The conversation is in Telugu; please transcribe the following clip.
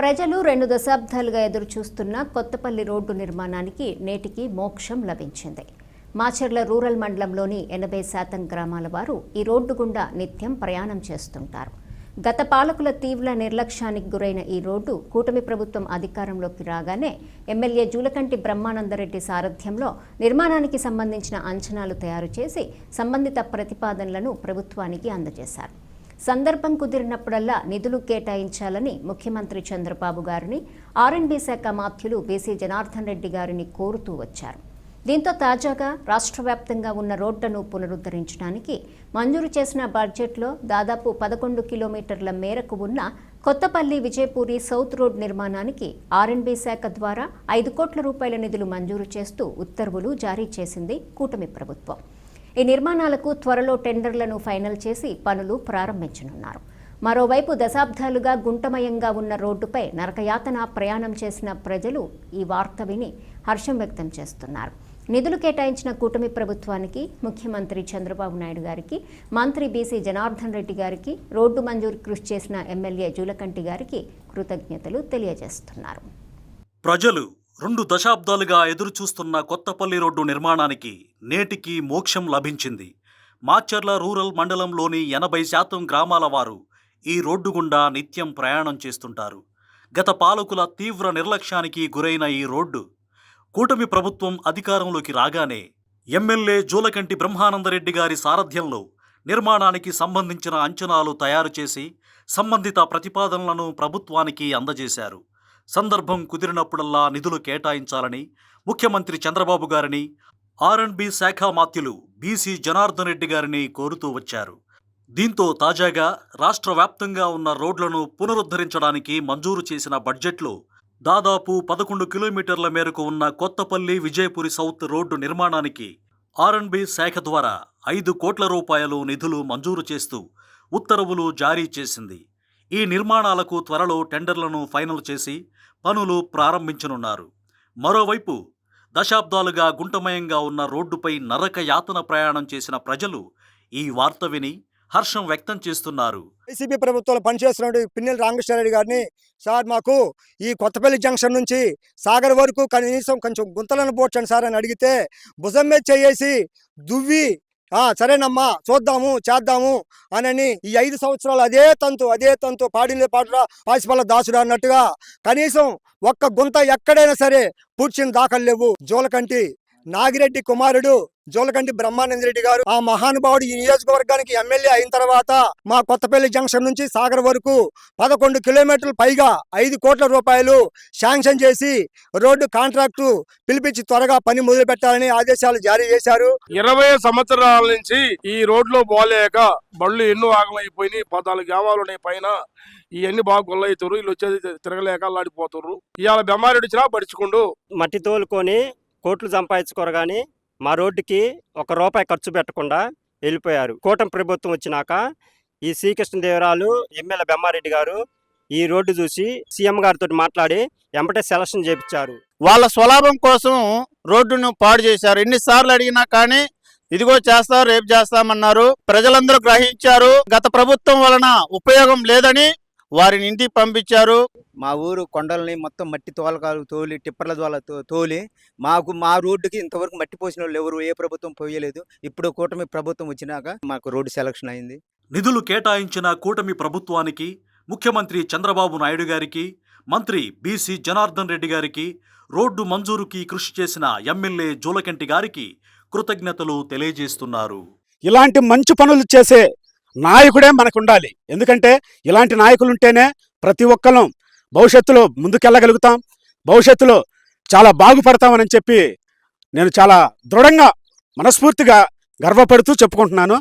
ప్రజలు రెండు దశాబ్దాలుగా ఎదురుచూస్తున్న కొత్తపల్లి రోడ్డు నిర్మాణానికి నేటికి మోక్షం లభించింది. మాచర్ల రూరల్ మండలంలోని ఎనభై శాతం గ్రామాల వారు ఈ రోడ్డు గుండా నిత్యం ప్రయాణం చేస్తుంటారు. గత పాలకుల తీవ్ర నిర్లక్ష్యానికి గురైన ఈ రోడ్డు కూటమి ప్రభుత్వం అధికారంలోకి రాగానే ఎమ్మెల్యే జూలకంటి బ్రహ్మానందరెడ్డి సారథ్యంలో నిర్మాణానికి సంబంధించిన అంచనాలు తయారు చేసి సంబంధిత ప్రతిపాదనలను ప్రభుత్వానికి అందజేశారు. సందర్భం కుదిరినప్పుడల్లా నిధులు కేటాయించాలని ముఖ్యమంత్రి చంద్రబాబు గారిని ఆర్ఎండ్బి శాఖ మాధ్యులు బీసీ జనార్దన్ రెడ్డి గారిని కోరుతూ వచ్చారు. దీంతో తాజాగా రాష్ట్ర వ్యాప్తంగా ఉన్న రోడ్లను పునరుద్ధరించడానికి మంజూరు చేసిన బడ్జెట్లో దాదాపు పదకొండు కిలోమీటర్ల మేరకు ఉన్న కొత్తపల్లి విజయపూరి సౌత్ రోడ్ నిర్మాణానికి ఆర్ఎండ్బి శాఖ ద్వారా ఐదు కోట్ల రూపాయల నిధులు మంజూరు చేస్తూ ఉత్తర్వులు జారీ చేసింది కూటమి ప్రభుత్వం. ఈ నిర్మాణాలకు త్వరలో టెండర్లను ఫైనల్ చేసి పనులు ప్రారంభించనున్నారు. మరోవైపు దశాబ్దాలుగా గుంటమయంగా ఉన్న రోడ్డుపై నరకయాతన ప్రయాణం చేసిన ప్రజలు ఈ వార్త విని హర్షం వ్యక్తం చేస్తున్నారు. నిధులు కేటాయించిన కూటమి ప్రభుత్వానికి ముఖ్యమంత్రి చంద్రబాబు నాయుడు గారికి మంత్రి బీసీ జనార్దన్ రెడ్డి గారికి రోడ్డు మంజూరు కృషి చేసిన ఎమ్మెల్యే జూలకంటి గారికి కృతజ్ఞతలు తెలియజేస్తున్నారు. ప్రజలు రెండు దశాబ్దాలుగా ఎదురుచూస్తున్న కొత్తపల్లి రోడ్డు నిర్మాణానికి నేటికి మోక్షం లభించింది. మాచర్ల రూరల్ మండలంలోని ఎనభై శాతం గ్రామాల వారు ఈ రోడ్డు గుండా నిత్యం ప్రయాణం చేస్తుంటారు. గత పాలకుల తీవ్ర నిర్లక్ష్యానికి గురైన ఈ రోడ్డు కూటమి ప్రభుత్వం అధికారంలోకి రాగానే ఎమ్మెల్యే జూలకంటి బ్రహ్మానందరెడ్డి గారి సారథ్యంలో నిర్మాణానికి సంబంధించిన అంచనాలు తయారు చేసి సంబంధిత ప్రతిపాదనలను ప్రభుత్వానికి అందజేశారు. సందర్భం కుదిరినప్పుడల్లా నిధులు కేటాయించాలని ముఖ్యమంత్రి చంద్రబాబు గారిని ఆర్ఎండ్బి శాఖ మాత్యులు బీసీ జనార్దన్ రెడ్డి గారిని కోరుతూ వచ్చారు. దీంతో తాజాగా రాష్ట్ర వ్యాప్తంగా ఉన్న రోడ్లను పునరుద్ధరించడానికి మంజూరు చేసిన బడ్జెట్లో దాదాపు పదకొండు కిలోమీటర్ల మేరకు ఉన్న కొత్తపల్లి విజయపురి సౌత్ రోడ్డు నిర్మాణానికి ఆర్ఎండ్బి శాఖ ద్వారా ఐదు కోట్ల రూపాయలు నిధులు మంజూరు చేస్తూ ఉత్తర్వులు జారీ చేసింది. ఈ నిర్మాణాలకు త్వరలో టెండర్లను ఫైనల్ చేసి పనులు ప్రారంభించనున్నారు. మరోవైపు దశాబ్దాలుగా గుంటమయంగా ఉన్న రోడ్డుపై నరక యాతన ప్రయాణం చేసిన ప్రజలు ఈ వార్త విని హర్షం వ్యక్తం చేస్తున్నారు. వైసీపీ ప్రభుత్వంలో పనిచేస్తున్న పిన్నెల రామకృష్ణారెడ్డి గారిని సార్ మాకు ఈ కొత్తపల్లి జంక్షన్ నుంచి సాగర్ వరకు కనీసం కొంచెం గుంతలను పోడ్చండి సార్ అని అడిగితే భుజం మీద చేసి దువ్వి ఆ సరేనమ్మా చూద్దాము చేద్దాము అనని ఈ ఐదు సంవత్సరాలు అదే తంతు అదే తంతు పాడిలే పాటురా పాసిపల్ల దాసుడు అన్నట్టుగా కనీసం ఒక్క గుంత ఎక్కడైనా సరే పూడ్చిన దాఖలు లేవు. జోలకంటి నాగిరెడ్డి కుమారుడు జోలకంటి బ్రహ్మానంద రెడ్డి గారు. ఆ మహానుభావుడు ఈ నియోజకవర్గానికి ఎమ్మెల్యే అయిన తర్వాత మా కొత్తపల్లి జంక్షన్ నుంచి సాగర్ వరకు పదకొండు కిలోమీటర్లు పైగా ఐదు కోట్ల రూపాయలు శాంక్షన్ చేసి రోడ్డు కాంట్రాక్టు పిలిపించి త్వరగా పని మొదలు పెట్టాలని ఆదేశాలు జారీ చేశారు. ఇరవై సంవత్సరాల నుంచి ఈ రోడ్లో పోలేక బళ్ళు ఎన్నో ఆగమైపోయినాయి. పద్నాలుగు గ్రామాలు ఉన్నాయి పైన. ఇవన్నీ బాగా గొల్లవుతారు వీళ్ళు వచ్చేది తిరగలేక అల్లాడిపోతారు ఇవాళ బెమ్మారెడ్డి వచ్చినా పడుచుకుంటూ మట్టి తోలుకొని కోట్లు సంపాదించుకోరు కానీ మా రోడ్డుకి ఒక రూపాయి ఖర్చు పెట్టకుండా వెళ్ళిపోయారు. కూటమి ప్రభుత్వం వచ్చినాక ఈ శ్రీకృష్ణదేవరాలు ఎమ్మెల్యే బెమ్మారెడ్డి గారు ఈ రోడ్డు చూసి సీఎం గారితో మాట్లాడి ఎంబటే సెలక్షన్ చేపించారు. వాళ్ళ స్వలాభం కోసం రోడ్డును పాడు చేశారు. ఎన్నిసార్లు అడిగినా కానీ ఇదిగో చేస్తారు రేపు చేస్తామన్నారు. ప్రజలందరూ గ్రహించారు. గత ప్రభుత్వం వలన ఉపయోగం లేదని వారిని ఇంటికి పంపించారు. మా ఊరు కొండల్ని మొత్తం మట్టి తోలకాలు తోలి టిప్పర్ల ద్వారా తోలి మాకు మా రోడ్డుకి ఇంతవరకు మట్టి పోసిన వాళ్ళు ఎవరు ఏ ప్రభుత్వం పోయలేదు. ఇప్పుడు కూటమి ప్రభుత్వం వచ్చినాక మాకు రోడ్డు సెలక్షన్ అయింది. నిధులు కేటాయించిన కూటమి ప్రభుత్వానికి ముఖ్యమంత్రి చంద్రబాబు నాయుడు గారికి మంత్రి బీసీ జనార్దన్ రెడ్డి గారికి రోడ్డు మంజూరుకి కృషి చేసిన ఎమ్మెల్యే జూలకంటి గారికి కృతజ్ఞతలు తెలియజేస్తున్నారు. ఇలాంటి మంచి పనులు చేసే నాయకుడే మనకు ఉండాలి ఎందుకంటే ఇలాంటి నాయకులు ఉంటేనే ప్రతి ఒక్కరం భవిష్యత్తులో ముందుకెళ్ళగలుగుతాం. భవిష్యత్తులో చాలా బాగుపడతామని చెప్పి నేను చాలా దృఢంగా మనస్ఫూర్తిగా గర్వపడుతూ చెప్పుకుంటున్నాను.